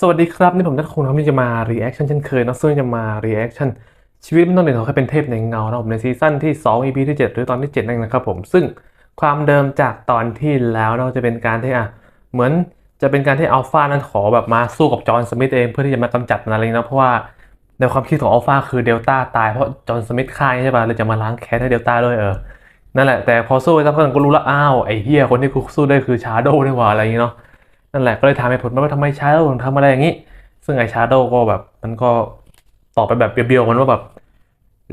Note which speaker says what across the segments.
Speaker 1: สวัสดีครับ นี่ผมนัทคงนะครับที่จะมา reaction เช่นเคยนะซึ่งจะมา reaction ชีวิตไม่ต้องเด่นของใครเป็นเทพในเงานะผมในซีซั่นที่ 2 EP ที่ 7 หรือตอนที่7นั่นนะครับผมซึ่งความเดิมจากตอนที่แล้วเนาจะเป็นการที่อะเหมือนจะเป็นการที่อัลฟานั้นขอแบบมาสู้กับจอห์นสมิธเองเพื่อที่จะมากำจัดมันอะไรเนะเพราะว่าในความคิดของอัลฟาคือเดลต้าตายเพราะจอห์นสมิธฆ่าใช่ป่ะเลยจะมาล้างแค้นให้เดลต้าด้วยเออนั่นแหละแต่พอสู้ไปสักพักก็รู้ล้วอ้าวไอ้เฮียคนที่กูสู้ได้คือชาโดนี่หว่าอะไรอย่างงี้เนาะ นั่นแหละก็เลยถามเหตุผลว่าทำไมชาโดว์ถึงทำอะไรอย่างงี้ ซึ่งไอ้ชาร์โดก็แบบมันก็ตอบไปแบบเบียวๆมันว่าแบบ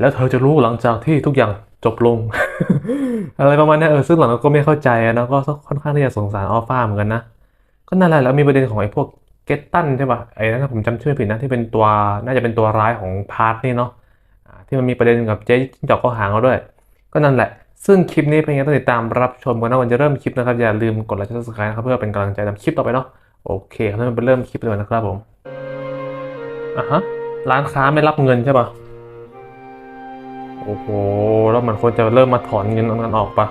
Speaker 1: แล้วเธอจะรู้หลังจากที่ทุกอย่างจบลง อะไรประมาณนี้เออซึ่งหลังก็ไม่เข้าใจนะก็ค่อนข้างที่จะสงสารอัลฟาเหมือนกันนะ ก็นั่นแหละแล้วมีประเด็นของไอ้พวกเกตตันใช่ป่ะไอ้นั่นผมจำชื่อไม่ผิดนะที่เป็นตัวน่าจะเป็นตัวร้ายของพาร์ทนี่เนาะที่มันมีประเด็นกับเจ๊จิ้งจอกก็หางเขาด้วย ก็นั่นแหละ ซึ่งคลิปนี้เป็นยังไงต้องติดตามรับชมกันนะวันจะเริ่มคลิปนะครับ อย่าลืมกดไลค์กด subscribe นะครับเพื่อเป็นกำลังใจทำคลิปต่อไปเนาะโอเคครับงั้นไปเริ่มคลิปเลยนะครับผมอะฮะร้านค้าไม่รับเงินใช่ปะโอ้โหแล้วมันควรจะเริ่มมาถอนเงินกันออกปะ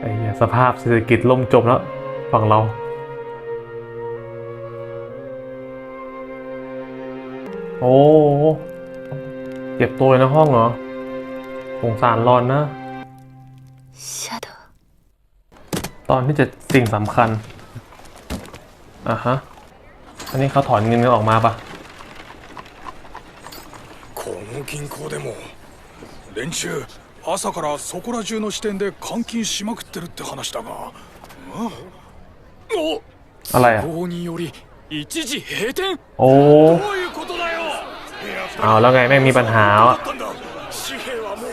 Speaker 1: ไอ้สภาพเศรษฐกิจล่มจมแล้วฝั่งเรา โอ้เก็บตัวอยู่ในห้องเหรอสงสารรอนนะ
Speaker 2: シャドウ
Speaker 1: ตอนที่จะสิ่งสำคัญ อ่ะฮะ อันนี้เขาถอนเงินกันออกมาปะ
Speaker 3: この銀行でも連中朝からそこら中の支店で監禁しまくってるって話だがうんお
Speaker 1: อะไรอ่ะ
Speaker 3: 法により一時閉店
Speaker 1: โอ้
Speaker 3: どういうことだよ
Speaker 1: เอาแล้วไงแม่งมีปัญหา
Speaker 3: だ
Speaker 1: อ่ะ
Speaker 3: ったんだ紙幣はもう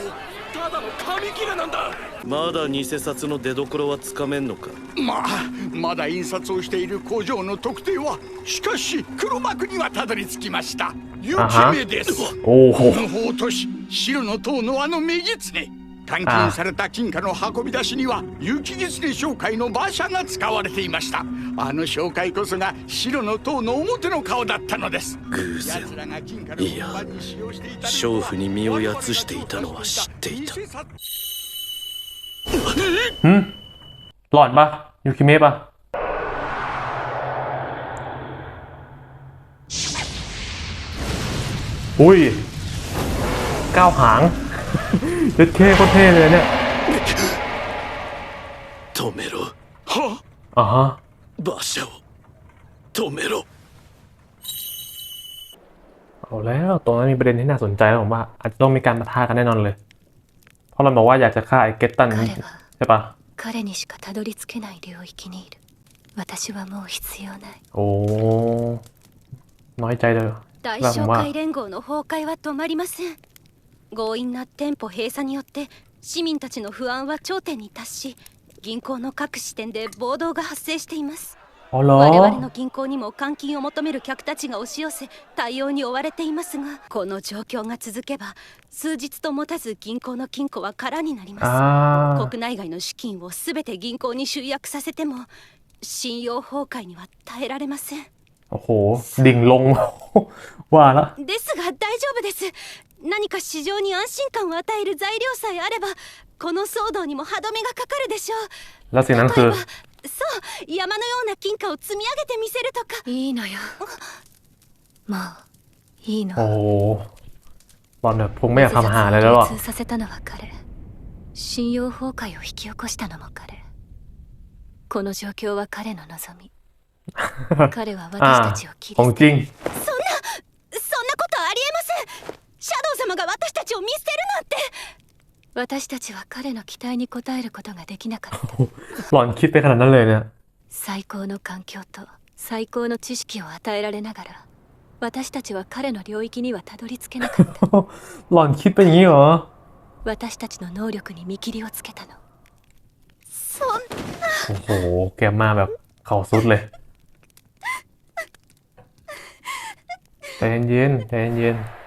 Speaker 3: ただの紙切れなんだ
Speaker 4: まだ偽札の出所はつかめんのか
Speaker 5: まあまだ印刷をしている工場の特定はしかし黒幕にはたどり着きました雪目です
Speaker 1: โอ้โห
Speaker 5: 無法都市白の塔のあの女狐 監禁された金貨の運び出しには雪狐商会の馬車が使われていましたあの商会こそが白の塔の表の顔だったのです
Speaker 4: 偶然
Speaker 5: 奴らが金貨の
Speaker 4: いや
Speaker 5: 運搬に使用していたのは
Speaker 4: 娼婦に身をやつしていたのは知っていた
Speaker 5: 偽札
Speaker 1: หึหลอนปะยูคิเมะปะอุ้ยก้าวหาง เด็ดเท่โคตรเท่เลยเนี่ย
Speaker 4: 止めろ
Speaker 1: อ่าฮะ
Speaker 4: 馬車を止めろ
Speaker 1: เอาแล้วตรงนั้นมีประเด็นที่น่าสนใจแล้วผมว่า อาจจะต้องมีการปะทะกันแน่นอนเลย เพราะมันบอกว่าอยากจะฆ่าไอ้เกตตัน
Speaker 2: 彼は
Speaker 1: ใช่ปะ
Speaker 2: 彼にしかたどり着けない領域にいる私はもう必要ない
Speaker 1: โอ้ น้อยใจเลย
Speaker 6: 大
Speaker 1: แล้วผม
Speaker 6: 商
Speaker 1: ว่า
Speaker 6: 会連合の崩壊は止まりません 強引な店舗閉鎖によって市民たちの不安は頂点に達し銀行の各支店で暴動が発生しています
Speaker 1: อ๋อเหรอ
Speaker 6: 我々の銀行にも換金を求める客たちが押し寄せ対応に追われていますがこの状況が続けば数日と持たず銀行の金庫は空になりま
Speaker 1: อ่า
Speaker 6: す国内外の資金を全て銀行に集約させても信用崩壊には耐えられません
Speaker 1: โอ้โห ดิ่งลง ว่าละ
Speaker 6: ですが大丈夫です 何か市場に安心感を与える材料さえあればこの騒動にも歯止めがかかるでしょう
Speaker 1: แล้วสิ่งนั้นคื
Speaker 6: 例
Speaker 1: อ
Speaker 6: えばそう山のような金貨を積み上げてみせるとか
Speaker 2: いいのよもういいの
Speaker 1: โอ้โหบอลแบบคงไม่อยากทำอาหารอะไรแล้วหรอ
Speaker 2: 流通させたのは彼信用崩壊を引き起こしたのも彼この状況は彼の望み彼は
Speaker 1: อ่า
Speaker 2: 私たちを切り
Speaker 1: ขอ
Speaker 6: シャドウ様が私たちを見捨てるなんて
Speaker 2: 私たちは彼の期待に応えることができなかった
Speaker 1: หลอนคิดไปขนาดนั้นเลยเนี่ย
Speaker 2: 最高の環境と最高の知識を与えられながら私たちは彼の領域にはたどり着けなかった
Speaker 1: หลอนคิดไปอย่างนี้เหรอ
Speaker 2: 私たちの能力に見切りをつけたの
Speaker 6: そん
Speaker 1: โอ้โห แกมาแบบเขาสุดเลย ใจเย็นๆใจเย็น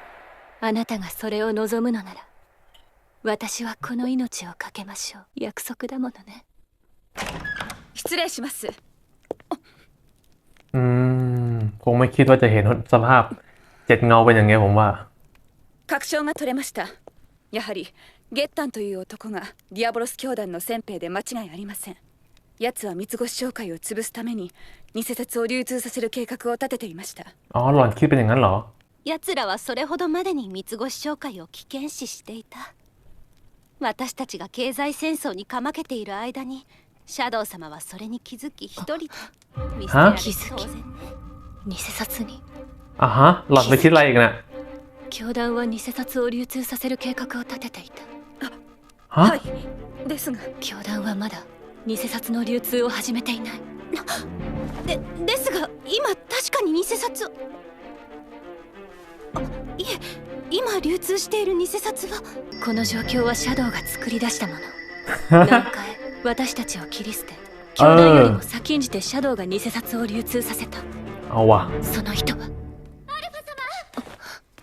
Speaker 2: あなたがそれを望むのなら私はこの命を懸けましょう約束だものね
Speaker 6: 失礼します
Speaker 1: ๆอืม คงไม่คิดว่าจะเห็นสภาพเจ็ดเงาเป็นอย่างเงี้ยผมว่า
Speaker 6: 確証が取れました やはりゲッタンという男がディアボロス教団の先兵で間違いありません奴は三つ星商会を潰すために偽札を流通させる計画を立てていました
Speaker 1: อ๋อหล่อนคิดเป็นอย่างนั้นเหรอ
Speaker 6: 奴らはそれほどまでに三つ星商会を危険視していた私たちが経済戦争にかまけている間にシャドウ様はそれに気づき一人で見捨てられ
Speaker 2: 気づき
Speaker 6: 当然ね
Speaker 2: 偽札に
Speaker 1: อ่ะฮะ หล่อนไปคิดอะไรอีกน่ะ
Speaker 2: 教団は偽札を流通させる計画を立てていた
Speaker 1: ฮะ
Speaker 6: はいですが
Speaker 2: 教団はまだ偽札の流通を始めていない
Speaker 6: でですが今確かに偽札をあ いえ今流通している偽札は
Speaker 2: この状況はシャドウが作り出したもの何回私たちを切り捨て教団よりも先んじてシャドウが偽札を流通させた
Speaker 1: เอาว่ะ
Speaker 2: その人は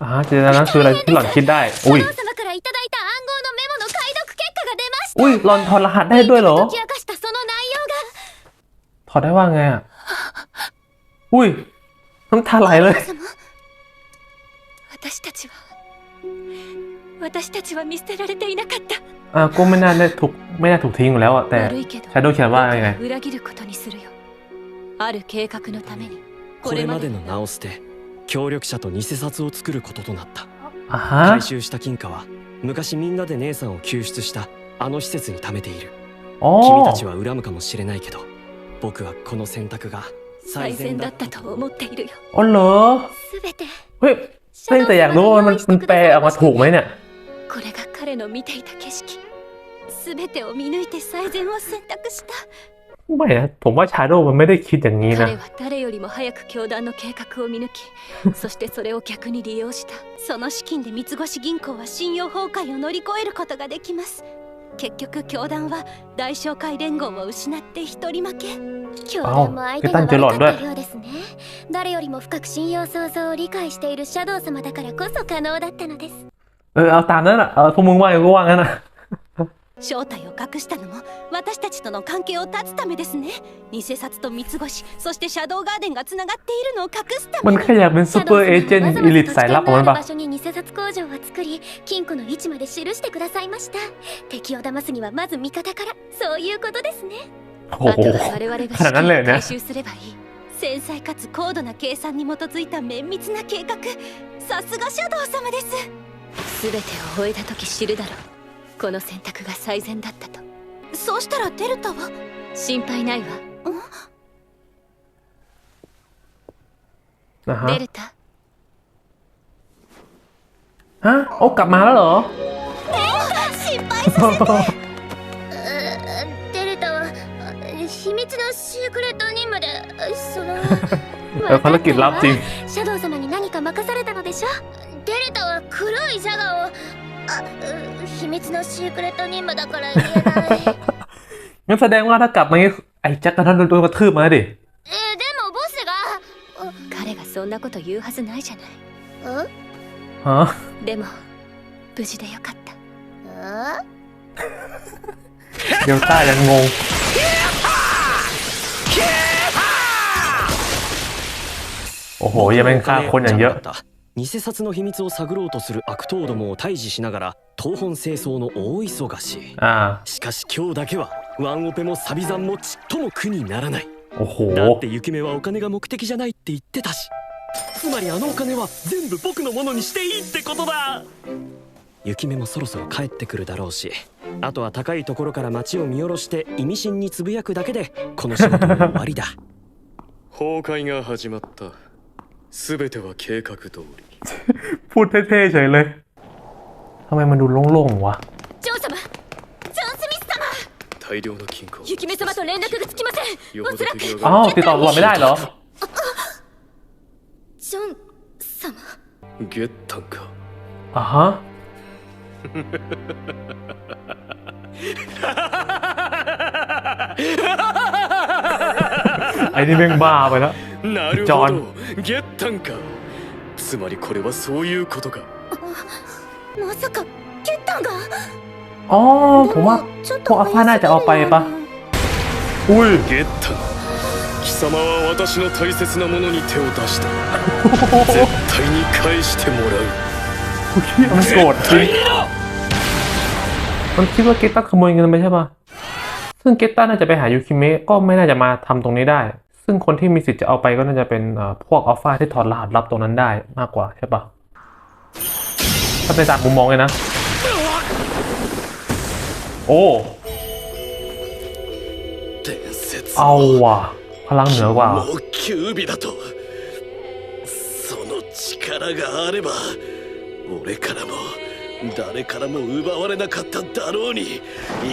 Speaker 1: อ่ะฮะเจตนานั้นคืออะไรที่หล่อนคิดได้ อุ้ย
Speaker 6: 様からいただいた暗号のメモの解読結果が出ました
Speaker 1: อุ้ย หล่อนถอดรหัสได้ด้วยเหรอ
Speaker 6: 解き明かしたその内容が
Speaker 1: ถอดได้ว่าไงอ่ะ อุ้ย น้ำตาไหลเลย
Speaker 2: 私たちは私たちは見捨てられていなかった
Speaker 1: อ่ะก็ไม่น่าได้ถูกไม่น่าถูกทิ้งอยู่แล้วอ่ะ แต่
Speaker 2: 悪いけど
Speaker 1: ชาโดว์เขียนว่ายังไง
Speaker 2: 僕は裏切ることにするよある計画のために
Speaker 7: これまでの
Speaker 2: の
Speaker 7: 名を捨て協力者と偽札を作ることとなった
Speaker 1: อ่ะฮะ
Speaker 7: 回収した金貨は昔みんなで姉さんを救出したあの施設に貯めている
Speaker 1: อ๋อ
Speaker 7: 君たちは恨むかもしれないけど僕はこの選択が
Speaker 2: 最
Speaker 7: 最善
Speaker 2: 善だっ
Speaker 7: だったたと
Speaker 2: と思っているよ
Speaker 1: อ๋อเหรอ
Speaker 6: すべて
Speaker 1: เฮ้ย เฮ้ยแต่อยากรู้ว่ามันมันแปลออกมาถูกไหมเนี่ย
Speaker 2: これが彼の見ていた景色
Speaker 6: すべてを見抜いて最善を選択した
Speaker 1: ไม่นะ ผมว่าชาโดว์มันไม่ได้คิดอย่างนี้นะ
Speaker 2: 彼は誰よりも早く教団の計画を見抜きそしてそれを逆に利用した
Speaker 6: その資金で三つ星銀行は信用崩壊を乗り越えることができます 結局教団は大商会連合を失って一人負け教
Speaker 1: 団も相手が悪かった
Speaker 6: ようですね誰よりも深く信用創造を理解しているシャドウ様だからこそ可能だったのです
Speaker 1: เออเอาตามนั้นอ่ะ เออพวกมึงว่าไงก็ว่างั้นอ่ะ
Speaker 6: 正体を隠したのも私たちとの関係を断つためですね偽札と三つ星そしてシャドウガーデンがつながっているのを隠すた
Speaker 1: มั
Speaker 6: め
Speaker 1: น
Speaker 6: に
Speaker 1: แค่อยากเป็นซูเปอร์เอเจนต์อีลิทสายลับของมันปะ
Speaker 6: 場所に偽札工場を作り金庫の位置まで記してくださいました敵を騙すにはまず味方からそういうことですね
Speaker 1: โอ้
Speaker 2: あ
Speaker 1: โห
Speaker 2: とは我々が資
Speaker 1: ขนาดนั้นเลย
Speaker 2: 金を
Speaker 1: นะ
Speaker 2: 回収すればいい
Speaker 6: 繊細かつ高度な計算に基づいた綿密な計画さすがシャドウ様です
Speaker 2: 全てを終えた時知るだろう この選択が最善だったと
Speaker 6: そうしたらデルタは
Speaker 2: 心配ないわ
Speaker 1: นะฮะ
Speaker 2: デルタ
Speaker 1: ฮะโอ้กลับมาแล้วเหรอ
Speaker 6: 失敗させてデルタは秘密のシークレット任務でその
Speaker 1: เออภารกิจลับจริง
Speaker 6: シャドウ様に何か任されたのでしょデルタは黒いジャガーをあう 秘密のシークレット任務だから言えない
Speaker 1: งั้นแสดงว่าถ้ากลับมางี้ไอ้แจ็คกับท่านโดนกระทืบมาดิ
Speaker 6: えでもボス
Speaker 2: 彼がそんなこと言うはずないじゃない
Speaker 6: が
Speaker 1: ฮะ
Speaker 2: でも無事でよかった
Speaker 1: เดลต้ายังงง โอ้โห ยังเป็นฆ่าคนอย่างเยอะ
Speaker 7: じゃなかった 偽札の秘密を探ろうとする悪党どもを退治しながら東本清掃の大忙し。しかし今日だけはワンオペもサビザンもちっとも苦にならない。だって雪目はお金が目的じゃないって言ってたし。つまりあのお金は全部僕のものにしていいってことだ。雪目もそろそろ帰ってくるだろうし。あとは高いところから街を見下ろして意味深につぶやくだけでこの仕事も終わりだ。
Speaker 4: 崩壊が始まった。全ては計画通り
Speaker 1: พูดเท่ๆเฉยเลย ทำไมมันดูโล่งๆวะ
Speaker 6: ジョン様ジョン・スミス様
Speaker 4: 大量の金庫
Speaker 6: 雪目様と連絡がつきません
Speaker 4: よほど手際
Speaker 1: อ้า
Speaker 4: が
Speaker 1: วติดต่อหล่อนไม่ได้เหรอ
Speaker 6: ジョン様
Speaker 4: ゲッタンか
Speaker 1: อ่าฮะ ไอ้นี่แม่งบ้าไปแล้ว
Speaker 4: なる
Speaker 1: ジョン
Speaker 4: ほどゲッタンかつまりこれはそういうことか
Speaker 6: まさかゲッタンが
Speaker 1: อ๋อ ผมว่า
Speaker 6: ちょっ
Speaker 1: พวกอัลฟาน่าจะเอาไปปะ อุ้ย
Speaker 4: ゲッタン貴様は私の大切なものに手を出した絶対に返してもらう
Speaker 1: เฮียมันโกรธจริง มันคิดว่าเกตตันขโมยเงินไปใช่ปะซึ่งเกตตันน่าจะไปหายูคิเมะก็ไม่น่าจะมาทำตรงนี้ได้ ซึ่งคนที่มีสิทธิ์จะเอาไปก็น่าจะเป็นเอ่อพวกอัลฟาที่ถอดรหัสลับตรงนั้นได้มากกว่าใช่ปะถ้าในตามมุมมองเลยนะ โอ้
Speaker 4: 伝説
Speaker 1: เอาว่ะ พลังเหนือกว่า
Speaker 4: もう九尾だとその力があれば俺からも 誰からも奪われなかっただろうに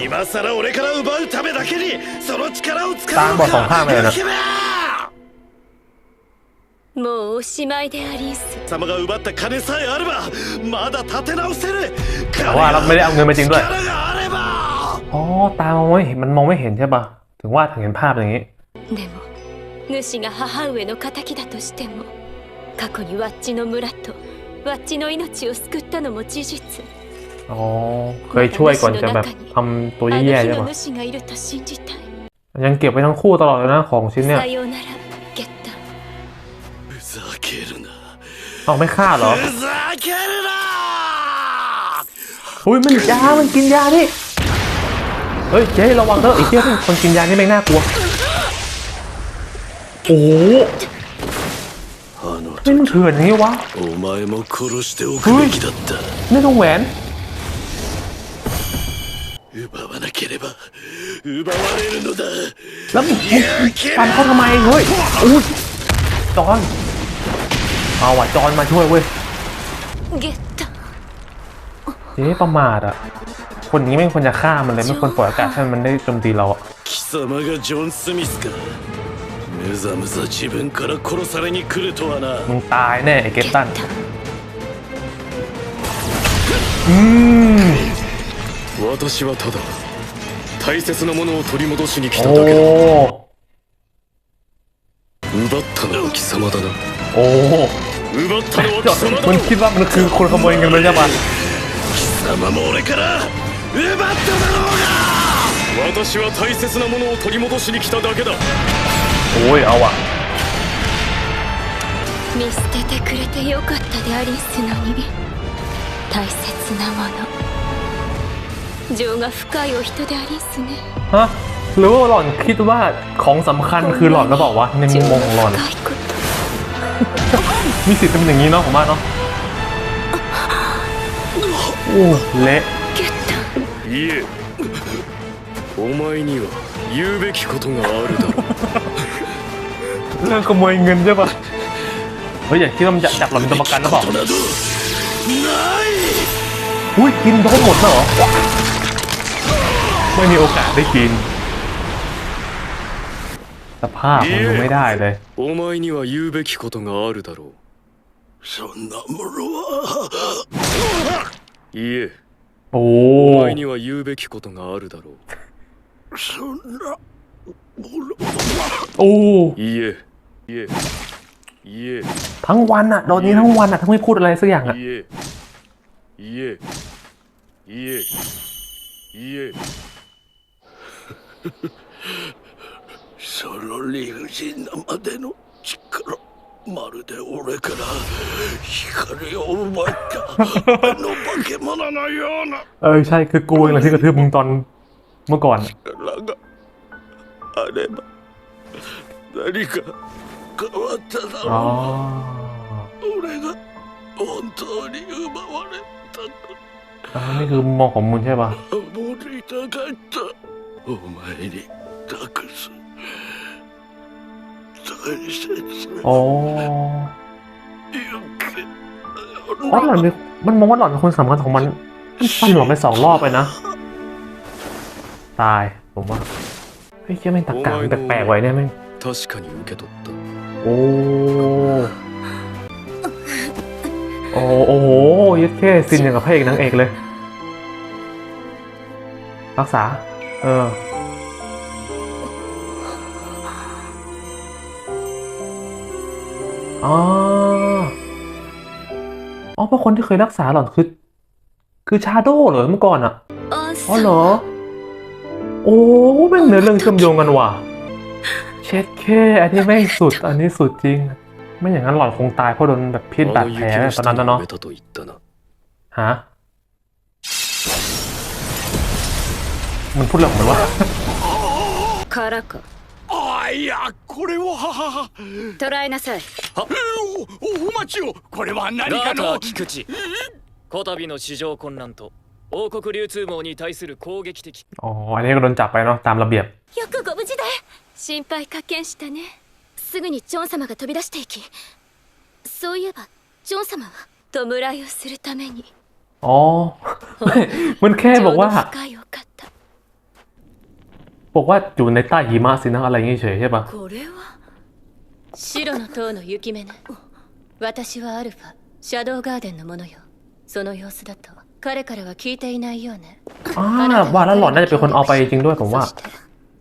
Speaker 4: 今さら俺から奪うためだけにその力を使うの
Speaker 1: ตามบอกสองข้างเลยนะ
Speaker 4: ユキメ
Speaker 6: もうおしまいでありんす
Speaker 4: 様が奪った金さえあればまだ立て直せる
Speaker 1: แต่ว่าเราไม่ได้เอาเงินมาจริงด้วย
Speaker 4: 力があれば
Speaker 1: อ๋อ ตามองไม่เห็นมันมองไม่เห็นใช่ปะถึงว่าถึงเห็นภาพอย่างนี้
Speaker 6: でも主が母上の敵だとしても過去にワッチの村と ワッチの命を救ったのも事実
Speaker 1: อ๋อ เคยช่วยก่อนจะแบบทำตัว
Speaker 6: あの
Speaker 1: แย่ๆ
Speaker 6: 日
Speaker 1: ใช่
Speaker 6: の
Speaker 1: ปะ
Speaker 6: 主がいると信じたい
Speaker 1: ยังเก็บไว้ทั้งคู่ตลอดเลยนะของชิ้นเนี่ย
Speaker 6: さようならゲッタ
Speaker 4: ふざけるな
Speaker 1: เอาไม่ฆ่าเหรอ
Speaker 4: ふざけるな
Speaker 1: อุ้ยมันยา มันกินยานี่ เฮ้ยเจ๊ระวังเถอะไอ้เจ๊คนกินยานี่ไม่งน่ากลัว โอ้ โห
Speaker 4: あの
Speaker 1: นี่มันเถื่อนอย่างนี้วะ
Speaker 4: お前も殺しておくべきだった
Speaker 1: นี่ต้องแหวน
Speaker 4: 奪わなければ奪われるのだ
Speaker 1: แล้วมึงฟันเขาทำไมเฮ้ยอุ้ยจอน เอาว่ะจอนมาช่วยเว้ย
Speaker 6: ゲッタ
Speaker 1: เจ๊ประมาทอ่ะ คนนี้ไม่ควรจะฆ่ามันเลยไม่ควรปล่อยโอกาสให้มันได้โจมตีเราอ่ะ
Speaker 4: 貴様がジョン・スミスか むざむざ自分から殺されに来るとはな
Speaker 1: มึงตายแน่ไอ้เกต
Speaker 6: ゲ
Speaker 1: ตัน
Speaker 6: ッタ
Speaker 1: อืม
Speaker 4: 私はただ大切なものを取り戻しに来た
Speaker 1: โอ้
Speaker 4: だけだ奪ったのは貴様だな
Speaker 1: โอ้
Speaker 4: 奪ったのは
Speaker 1: จอ
Speaker 4: 貴
Speaker 1: น
Speaker 4: 様
Speaker 1: มัน
Speaker 4: だ
Speaker 1: คิดว่ามันคือคนขโมยเงินไปใช่ปะ
Speaker 4: 貴様も俺から奪っただろうが私は大切なものを取り戻しに来ただけだ
Speaker 1: โอ้ยเอาอ่ะ
Speaker 6: 見捨ててくれてよかったでありんすのに大切なもの情が深いお人でありんすね
Speaker 1: ฮะหรือว่าหล่อนคิดว่าของสำคัญคือหล่อนหรือเปล่าวะในมุมมองของหล่อน
Speaker 6: 深いこと
Speaker 1: มีสิทธิ์เป็นอย่างนี้เนาะผมว่าเนาะโอ้เละ
Speaker 6: ゲッタ
Speaker 4: いえお前には言うべきことがあるだろう
Speaker 1: เรื่องขโมยเงินใช่ปะเฮ้ยอย่าคิดว่ามันจะจับหล่อนเป็นตัวประกันหรือเปล่า
Speaker 4: ことなどない
Speaker 1: อุ้ยกินโดนหมดแล้วเหรอไม่มีโอกาสได้กิน สภาพมันดูไม่ได้เลย
Speaker 4: お前には言うべきことがあるだろうそんなものはいいえ
Speaker 1: โอ้
Speaker 4: お前には言うべきことがあるだろうそんな
Speaker 1: โอ้
Speaker 4: いいえいえいえ
Speaker 1: ทั้งวันอะโดนนี้ทั้งวันอะทั้งไม่พูดอะไรสักอย่างอะ
Speaker 4: いえいえいえいえその理不尽なまでの力まるで俺から光を奪ったあの化け物のような
Speaker 1: เออใช่คือกูเองแหละที่กระทืบมึงตอนเมื่อก่อนอะ
Speaker 4: 力があれば何か 変わっただ
Speaker 1: อ๋อ
Speaker 4: ろう俺が本当に奪われたと
Speaker 1: อ่านี่คือมุมมองของมึงใช่ปะ
Speaker 4: 守りたかったお前に託す大切
Speaker 1: อ๋อ
Speaker 4: な勇気
Speaker 1: อ๋อหล่อนมีมันมองว่าหล่อนเป็นคนสำคัญของมันมันฟันหล่อนไปสองรอบไปนะ ตายผมว่าเฮ้ยเชื่อแม่งตะกาแปลกๆไว้เนี่ยแม่ง
Speaker 4: 確かに受け取った
Speaker 1: โอ้โอ้โหยัดแค่ซินอย่างกับพระเอกนางเอกเลย รักษา เออ อ๋อ อ๋อเพราะคนที่เคยรักษาหล่อนคือ คือชาโด้เหรอเมื่อก่อนอะอ๋อเหรอ โอ้แม่งเนื้อเรื่องเชื่อมโยงกันว่ะ เช็ดแค่อันนี้แม่งสุด อันนี้สุดจริง ไม่อย่างนั้นหล่อนคงตายเพราะโดนแบบพิษบาดแผลตอนนั้นนะเนาะ
Speaker 4: 埋めたと言ったな
Speaker 1: ฮะ มันพูดเรื่องของมันว่า
Speaker 2: からか
Speaker 5: あいやこれは
Speaker 2: 捕らえなさい
Speaker 5: おおお待ちをこれは何か
Speaker 7: ガータ
Speaker 5: の
Speaker 7: ー菊池こたびの市場混乱と王国流通網に対する攻撃的
Speaker 1: อ๋อ อันนี้ก็โดนจับไปเนาะตามระเบียบ
Speaker 6: よくご無事で 心配かけんしたねすぐにジョン様が飛び出していきそういえばジョン様は弔いをするために
Speaker 1: อ๋อ มันแค่
Speaker 6: ちょ
Speaker 1: บอก
Speaker 6: う
Speaker 1: ว่า
Speaker 6: ど深いお方
Speaker 1: บอกว่าอยู่ในใต้หิมะสินะอะไรอย่างงี้เฉยใช่ปะ
Speaker 6: これは
Speaker 2: 白の塔の雪目ね私はアルファシャドウガーデンのものよその様子だと彼からは聞いていないようね
Speaker 1: อ่าว่าแล้วหล่อนน่าจะเป็นคนเอาไปจริงด้วยผมว่า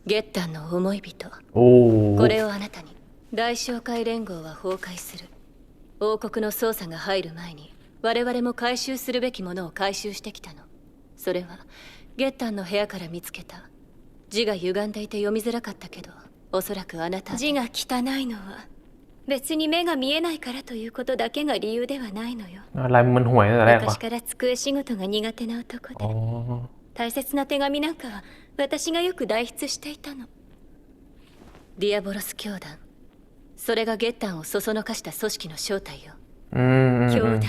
Speaker 2: ゲッタンの思い人。これをあなたに。大商会連合は崩壊する。王国の捜査が入る前に我々も回収するべきものを回収してきたの。それはゲッタンの部屋から見つけた。字が歪んでいて読みづらかったけどおそらくあなた
Speaker 6: 字が汚いのは別に目が見えないからということだけが理由ではないのよ。昔から机仕事が苦手な男で。大切な手紙なんかは私がよく代筆していたの。
Speaker 2: ディアボロス教団。それがゲッタンをそそのかした組織の正体よ、
Speaker 1: うん、
Speaker 2: 教団。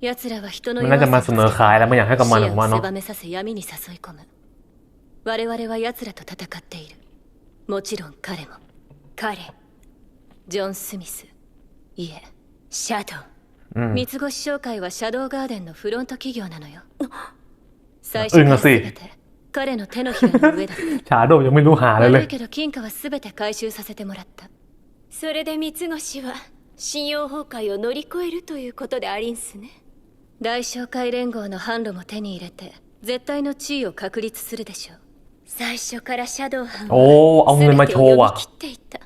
Speaker 2: 奴らは人の
Speaker 1: 弱さ
Speaker 2: を狭めさせ闇に誘い込む。我々は奴らと戦っている。もちろん彼も。
Speaker 6: 彼。
Speaker 2: ジョン・スミス。いえ
Speaker 6: シャドウ、
Speaker 2: 三つ星商会はシャドウガーデンのフロント企業なのよ。最初
Speaker 1: の
Speaker 2: 全て彼の手のひらの上だっ
Speaker 1: ชาโดยังไม่รู้หา
Speaker 2: た
Speaker 1: เลยเล
Speaker 2: 悪い
Speaker 1: ย
Speaker 2: けど金貨は全て回収させてもらった
Speaker 6: それで三越は信用崩壊を乗り越えるということでありんすね
Speaker 2: 大商会連合の販路も手に入れて絶対の地位を確立するでしょう
Speaker 6: 最初からシャドウ班
Speaker 1: โอ้เอา
Speaker 6: は
Speaker 1: เงิน
Speaker 6: 全
Speaker 1: มา
Speaker 6: て
Speaker 1: โช
Speaker 6: を
Speaker 1: ว์
Speaker 6: 読
Speaker 1: ว่ะ
Speaker 6: み切っていた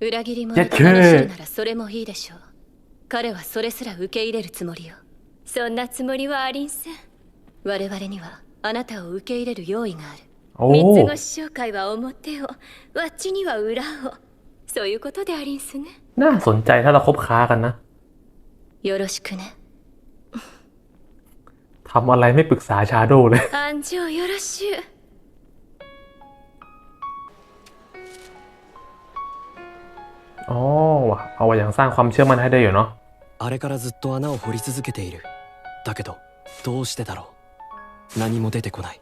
Speaker 2: 裏切り者と
Speaker 1: やっけー
Speaker 2: 話るならそれもいいでしょう彼はそれすら受け入れるつもりよ
Speaker 6: そんなつもりはありんせん
Speaker 2: 我々には あなたを受け入れる用意がある
Speaker 1: โอ้
Speaker 6: 三越商会は表をわっちには裏をそういうことでありんすね
Speaker 1: น่าสนใจถ้าเราคบค้ากันนะ
Speaker 2: よろしくね
Speaker 1: ทำอะไรไม่ปรึกษาชาโดเลย
Speaker 6: 安城よろしゅう
Speaker 1: อ๋อว่ะเอาไว้อย่างสร้างความเชื่อมั่นให้ได้อยู่เนาะ
Speaker 7: あれからずっと穴を掘り続けているだけどどうしてだろう 何も出てこない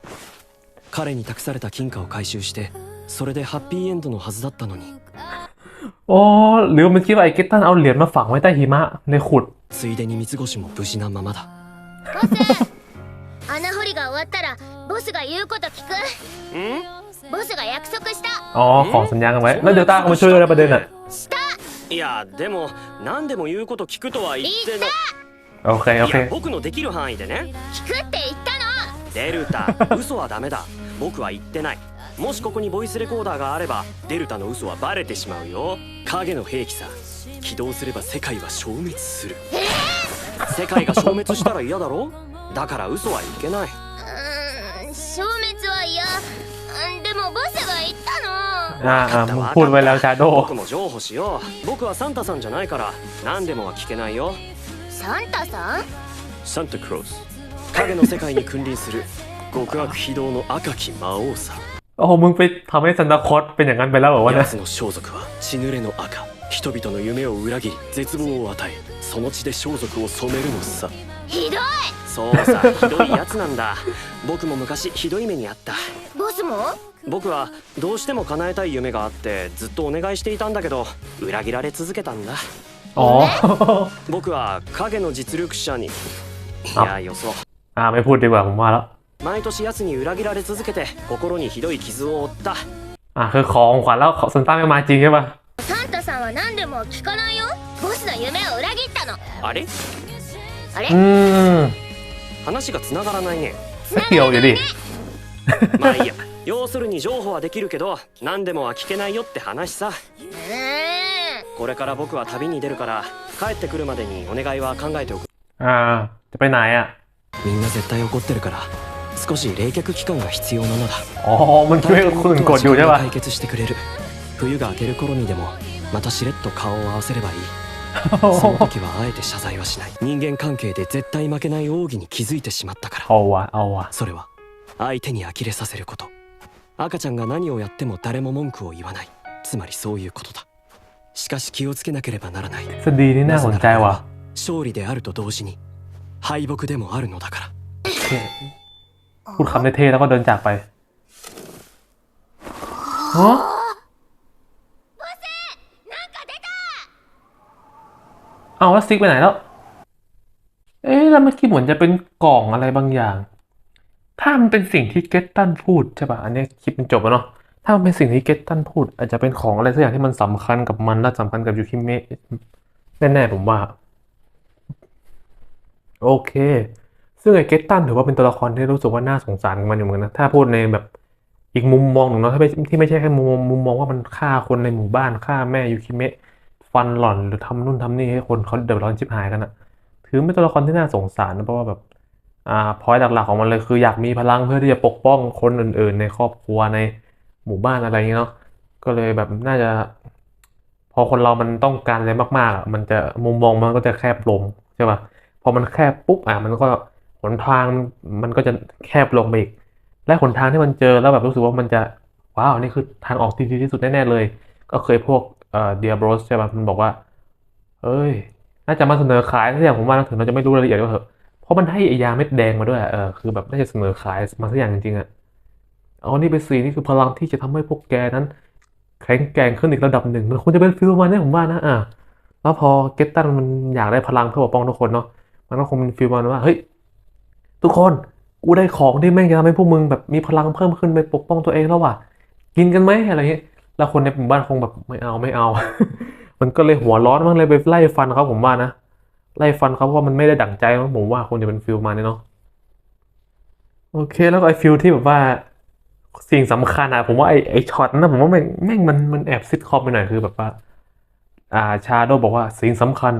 Speaker 7: 彼に託された金貨を回収してそれでハッピーエンドのはずだったのに
Speaker 1: อ๋อหรือว่ามันคิดว่าไอ้เกตตันเอาเหรียญมาฝังไว้ใต้หิมะในขุด
Speaker 7: ついでに三越も無事なままだ
Speaker 8: 穴掘りが終わったらボスが言うこと聞くボスが約束した
Speaker 1: อ๋อขอสัญญากันไว้ แล้วเดี๋ยวตาเขามาช่วยด้วยนะประเด็นอ่ะ
Speaker 7: いやでも何でも言うこと聞くとは言っての
Speaker 1: โอเคโอ
Speaker 7: い
Speaker 1: เค
Speaker 7: や僕のできる範囲でね
Speaker 8: 聞くって言ったの
Speaker 7: デルタ。嘘はダメだ。僕は言ってない。もしここにボイスレコーダーがあればデルタの嘘はバレてしまうよ。影の兵器さ。起動すれば世界は消滅する、世界が消滅したら嫌だろ？だから嘘はいけない。
Speaker 8: 消滅は嫌。でもボスが言ったの。
Speaker 1: ああもうポールはラタド
Speaker 7: 僕も譲歩しよう。僕はサンタさんじゃないから何でもは聞けないよ。
Speaker 8: サンタさん？
Speaker 7: サンタクロース影の世界に君臨する極悪非道の赤き魔王さ
Speaker 1: โอ้โหมึงไปทำให้ซันตาคลอสเป็นอย่างนั้นไปแล้วเหรอวะเนี่ย
Speaker 7: 奴の装束は血濡れの赤人々の夢を裏切り絶望を与えその血で装束を染めるのさ
Speaker 8: ひどい
Speaker 7: そうさひどいやつなんだ僕も昔ひどい目にあった
Speaker 8: ボスも
Speaker 7: 僕はどうしても叶えたい夢があってずっとお願いしていたんだけど裏切られ続けたんだ
Speaker 1: อ๋อ
Speaker 7: 僕は影の実力者にい
Speaker 1: あ
Speaker 7: やよそう
Speaker 1: อ่าไม่พูดดีกว่าผมว่าแล้ว
Speaker 7: 毎年奴に裏切られ続けて心にひどい傷を負った
Speaker 1: อ่าคือของขวัญแล้วซันต้าไม่มาจริงใช่ปะ
Speaker 8: サンタさんは何でも聞かないよボスの夢を裏切ったの
Speaker 7: あれ
Speaker 8: あれ
Speaker 1: อืม
Speaker 7: 話が繋がらないね
Speaker 1: เกี่ยวอยู่ดิ
Speaker 7: まあいいや要するに情報はできるけど何でもは聞けないよって話さ
Speaker 8: うーん
Speaker 7: これから僕は旅に出るから帰ってくるまでにお願いは考えておく
Speaker 1: อ่า จะไปไหนอ่ะ
Speaker 7: みんな絶対怒ってるから少し冷却期間が必要なのだ
Speaker 1: อ๋อ มันช่วยคนอื่นกดอยู่ใช่ปะ
Speaker 7: 解決してくれる冬が明ける頃にでもまたしれっと顔を合わせればいいその時はあえて謝罪はしない人間関係で絶対負けない奥義に気づいてしまったから
Speaker 1: เอาวะเอาวะ
Speaker 7: それは相手に呆れさせること 赤ちゃんが何をやっても誰も文句を言わないつまりそういうことだしかし気をつけなければならない
Speaker 1: ทฤษฎีนี่น่าสนใจว่ะ
Speaker 7: 勝利であると同時に 敗北でもあるのだから
Speaker 1: พูดคำเท่ๆแล้วก็เดินจากไปฮะเอาแล้วซิกไปไหนแล้ว เอ๊ะแล้วเมื่อกี้เหมือนจะเป็นกล่องอะไรบางอย่าง ถ้ามันเป็นสิ่งที่เกตตันพูดใช่ป่ะ อันนี้คลิปมันจบแล้วเนาะ ถ้ามันเป็นสิ่งที่เกตตันพูด อาจจะเป็นของอะไรสักอย่างที่มันสำคัญกับมันและสำคัญกับยูคิเมะแน่ๆผมว่า โอเค ซึ่งไอ้เกตตันถือว่าเป็นตัวละครที่รู้สึกว่าน่าสงสารกับมันอยู่เหมือนกันนะถ้าพูดในแบบอีกมุมมองหนึ่งเนาะถ้าไม่ที่ไม่ใช่แค่มุมมุมมองว่ามันฆ่าคนในหมู่บ้านฆ่าแม่ยูคิเมะฟันหล่อนหรือทำนู่นทำนี่ให้คนเขาเดือดร้อนชิบหายกันอะถือเป็นตัวละครที่น่าสงสารนะเพราะว่าแบบอ่าพอยหลักๆของมันเลยคืออยากมีพลังเพื่อที่จะปกป้องคนอื่น ๆ ในครอบครัวในหมู่บ้านอะไรอย่างเงี้ยเนาะก็เลยแบบน่าจะ พอคนเรามันต้องการอะไรมากๆอะมันจะมุมมองมันก็จะแคบลงใช่ป่ะ พอมันแคบปุ๊บอะมันก็หนทางมันก็จะแคบลงไปอีก และหนทางที่มันเจอแล้วแบบรู้สึกว่ามันจะว้าวนี่คือทางออกที่ดีที่สุดแน่ๆเลย ก็เคยพวกเอ่อเดียบรสใช่ป่ะมันบอกว่า เอ้ย น่าจะมาเสนอขายสักอย่างผมว่าถึงเราจะไม่รู้รายละเอียดก็เถอะเพราะมันให้อ้ยาเม็ดแดงมาด้วยเออคือแบบน่าจะเสนอขายมาสักอย่างจริงๆอะเอานี่ไปสีนี่คือพลังที่จะทำให้พวกแกนั้น แข็งแกร่งขึ้นอีกระดับหนึ่งมันควรจะเป็นฟิลประมันนี้ผมว่านะอะแล้วพอเกตตันมันอยากได้พลังเพื่อปกป้องทุกคนเนาะ มันก็คงเป็นฟิลประมันว่าเฮ้ยทุกคนกูได้ของที่แม่งจะทำให้พวกมึงแบบมีพลังเพิ่มขึ้นไปปกป้องตัวเองแล้วว่ะกินกันไหมอะไรเงี้ยแล้วคนในหมู่บ้านคงแบบไม่เอาไม่เอา มันก็เลยหัวร้อนมันเลยไปไล่ฟันเขาผมว่านะไล่ฟันเขาเพราะว่ามันไม่ได้ดั่งใจมั้งผมว่าคงจะเป็นฟิลมาเนี่ยเนาะโอเคแล้วก็ไอ้ฟิลที่แบบว่าสิ่งสำคัญอะผมว่าไอ้ไอ้ช็อตนั้นนะผมว่าแม่งแม่งมันมันแอบซิทคอมไปหน่อยคือแบบว่า อ่าชาโดบอกว่าสิ่งสำคัญ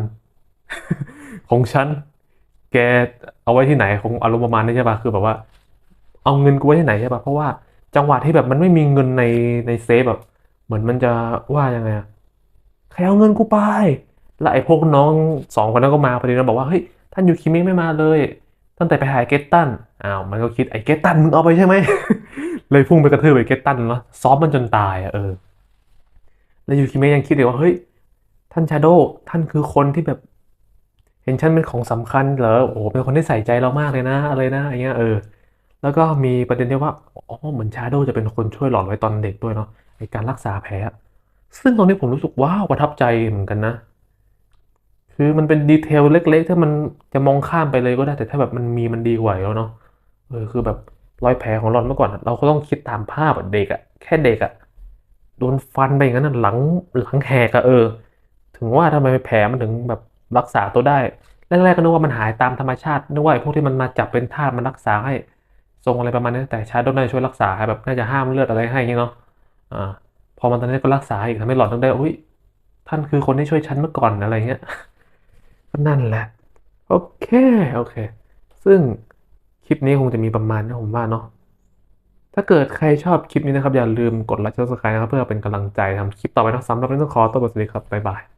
Speaker 1: ของฉัน แกเอาไว้ที่ไหนคงอารมณ์ประมาณนี้ใช่ป่ะคือแบบว่า เอาเงินกูไว้ที่ไหนใช่ป่ะเพราะว่าจังหวะที่แบบมันไม่มีเงินในในเซฟแบบ เหมือนมันจะว่ายังไงอะใครเอาเงินกูไป แล้วไอ้พวกน้องสองคนนั้นก็มาพอดีนะบอกว่าเฮ้ยท่านยูคิเมะไม่มาเลย ตั้งแต่ไปหาไอ้เกตตันอ้าวมันก็คิดไอ้เกตตันมึงเอาไปใช่ไหมเลยพุ่งไปกระทืบไอ้เกตตันเนาะซ้อมมันจนตายอะเออแล้วยูคิเมะยังคิดเลยว่าเฮ้ยท่านชาโดท่านคือคนที่แบบ เห็นฉันเป็นของสำคัญเหรอ โอ้โหเป็นคนที่ใส่ใจเรามากเลยนะอะไรนะอย่างเงี้ยเออ แล้วก็มีประเด็นที่ว่า อ๋อ เหมือนชาโดจะเป็นคนช่วยหลอนไว้ตอนเด็กด้วยเนาะ ในการรักษาแผล ซึ่งตรงนี้ผมรู้สึกว้าวประทับใจเหมือนกันนะ คือมันเป็นดีเทลเล็ก ๆ ถ้ามันจะมองข้ามไปเลยก็ได้ แต่ถ้าแบบมันมีมันดีกว่าแล้วเนาะ เออ คือแบบรอยแผลของหลอนเมื่อก่อน เราก็ต้องคิดตามภาพเด็กอะแค่เด็กอะโดนฟันไปอย่างนั้นหลังหลังแหกอะเออ ถึงว่าทำไมแผลมันถึงแบบ รักษาตัวได้ แรกๆก็นึกว่ามันหายตามธรรมชาตินึกว่าไอ้พวกที่มันมาจับเป็นทาสมันรักษาให้ทรงอะไรประมาณนี้แต่ชาโดน่าจะช่วยรักษาแบบน่าจะห้ามเลือดอะไรให้เนาะอ่าพอมันตอนนี้ก็รักษาอีกทำให้หลอดต้องได้อุ้ยท่านคือคนที่ช่วยฉันเมื่อก่อนอะไรเงี้ยก็นั่นแหละโอเคโอเค ซึ่งคลิปนี้คงจะมีประมาณนี้ผมว่าเนาะถ้าเกิดใครชอบคลิปนี้นะครับ อย่าลืมกดไลค์กดซับสไครต์นะครับ เพื่อเป็นกำลังใจทำคลิปต่อไปนะสำหรับวันนี้ต้องขอตัวสวัสดีครับ บ๊ายบาย